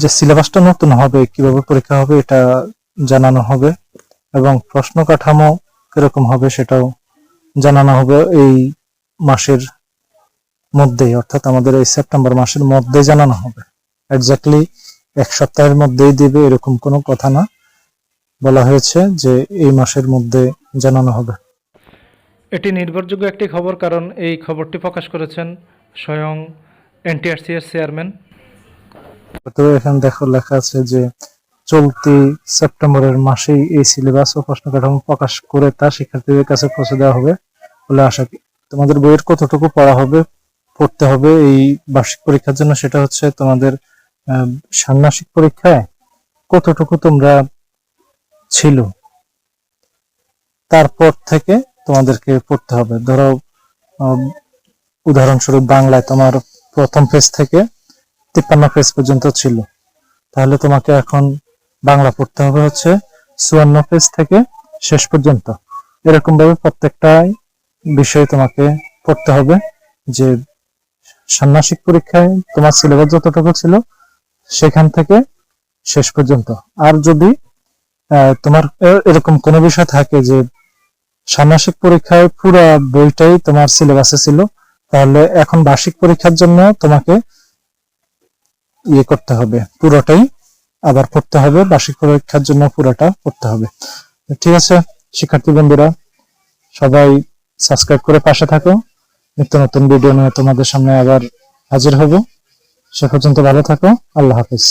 যে সিলেবাসটা নতুন হবে, কীভাবে পরীক্ষা হবে এটা জানানো হবে এবং প্রশ্ন কাঠামো কীরকম হবে সেটাও জানানো হবে এই মাসের মধ্যেই, অর্থাৎ আমাদের এই সেপ্টেম্বর মাসের মধ্যে জানানো হবে। এক্স্যাক্টলি এক সপ্তাহের মধ্যেই দিবে, এরকম কোনো কথা না। বলা হয়েছে যে এই মাসের মধ্যে জানানো হবে। এটি নির্ভরযোগ্য একটি খবর, কারণ এই খবরটি প্রকাশ করেছেন স্বয়ং এনটিআরসিএস চেয়ারম্যান তো এখানে দেখো লেখা আছে যে চলতি সেপ্টেম্বরের মাসেই এই সিলেবাস ও প্রশ্ন কাঠামো প্রকাশ করে তা শিক্ষার্থীদের কাছে পৌঁছে দেওয়া হবে বলে আশা করি। তোমাদের বইয়ের কতটুকু পড়া হবে, পড়তে হবে এই বার্ষিক পরীক্ষার জন্য সেটা হচ্ছে তোমাদের ষান্মাসিক পরীক্ষায় কতটুকু তোমরা ছিল। তারপর থেকে তোমাদেরকে পড়তে হবে। ধরো উদাহরণস্বরূপ বাংলায় তোমার প্রথম পেজ থেকে তিপ্পান্ন পেজ পর্যন্ত ছিল। তাহলে তোমাকে এখন বাংলা পড়তে হবে হচ্ছে চুয়ান্ন পেজ থেকে শেষ পর্যন্ত। এরকম ভাবে প্রত্যেকটাই বিষয় তোমাকে পড়তে হবে যে ষান্মাসিক পরীক্ষায় তোমার সিলেবাস যতটুকু ছিল সেখান থেকে শেষ পর্যন্ত। আর যদি তোমার এরকম কোনো বিষয় থাকে যে ষান্মাসিক পরীক্ষায় পুরো বইটাই তোমার সিলেবাসে ছিল, তাহলে এখন বার্ষিক পরীক্ষার জন্য তোমাকে ইয়ে করতে হবে। পুরোটাই আবার পড়তে হবে। বার্ষিক পরীক্ষার জন্য পুরোটা পড়তে হবে। ঠিক আছে, শিক্ষার্থী বন্ধুরা, সবাই সাবস্ক্রাইব করে পাশে থাকো। নিত্য নতুন ভিডিও নিয়ে তোমাদের সামনে আবার হাজির হব। সে পর্যন্ত ভালো থাকো। আল্লাহ হাফিজ।